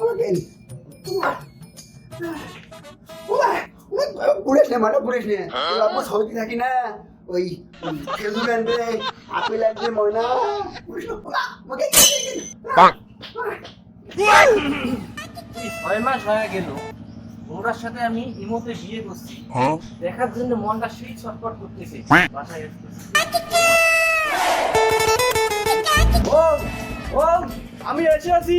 আমাকে নে মানে পুরেশ নে। সৌদি থাকি না। ওই খেজুর আনবে আপেল আনবে ময়না। পুরেশ না আমাকে এই ছয় মাস হয়ে গেল। ওরার সাথে আমি ইমোতে বিয়ে করছি। দেখার জন্য মনটা সেই ছটফট করতেছে। বাসায় ও আমি এসে আছি।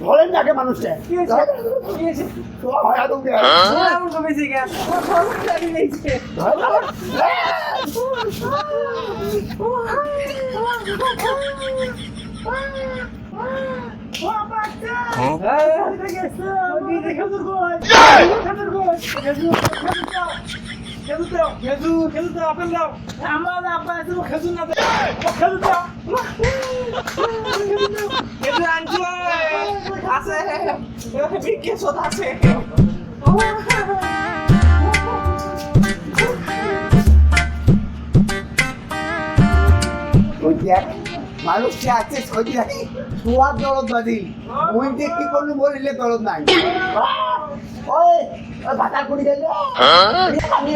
ধরেন নাকি মানুষটা। কি হয়েছে? কি হয়েছে? হয় আদৌ কে? ও আমার আমার খেজুর না খেজুর দাও। খেজুর আনছো আছে। বিকে সদ আছে। ওই দেখ, মানুষ আছে সজি থাকে সোয়ার দরদ বাদি। ওই যে কি করলি বলিলে দরদ নাই। ওই ওই ভাতা গেল আমি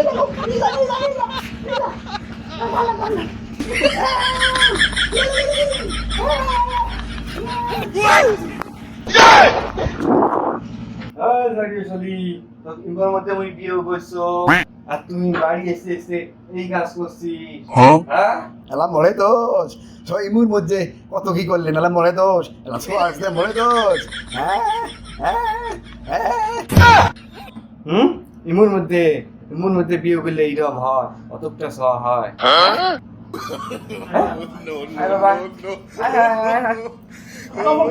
ইমবার মধ্যে মুই বিয়ে করছ আর তুমি বাড়ি এসে এসে এই কাজ করছিস হ্যাঁ এলা মরে দোষ। সো ইমুর মধ্যে কত কি করলেন এলা মরে দোষ। এলা সো আসলে মরে দোষ। হ্যাঁ হ্যাঁ হ্যাঁ হুম? ইমুর মধ্যে ইমুর মধ্যে বিয়ে করলে এইরকম হয় অতটা স হয়।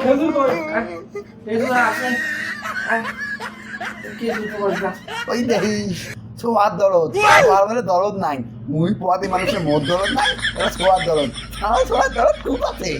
খেজুর কই ওই দেখি ছোয়ার দরদ। ছোয়ার মানে দরদ নাই। মুই পোয়াতে মানুষের মোট দরদ নাই এটা ছোয়ার দরদ। ছোয়ার দরদ খুব আছে।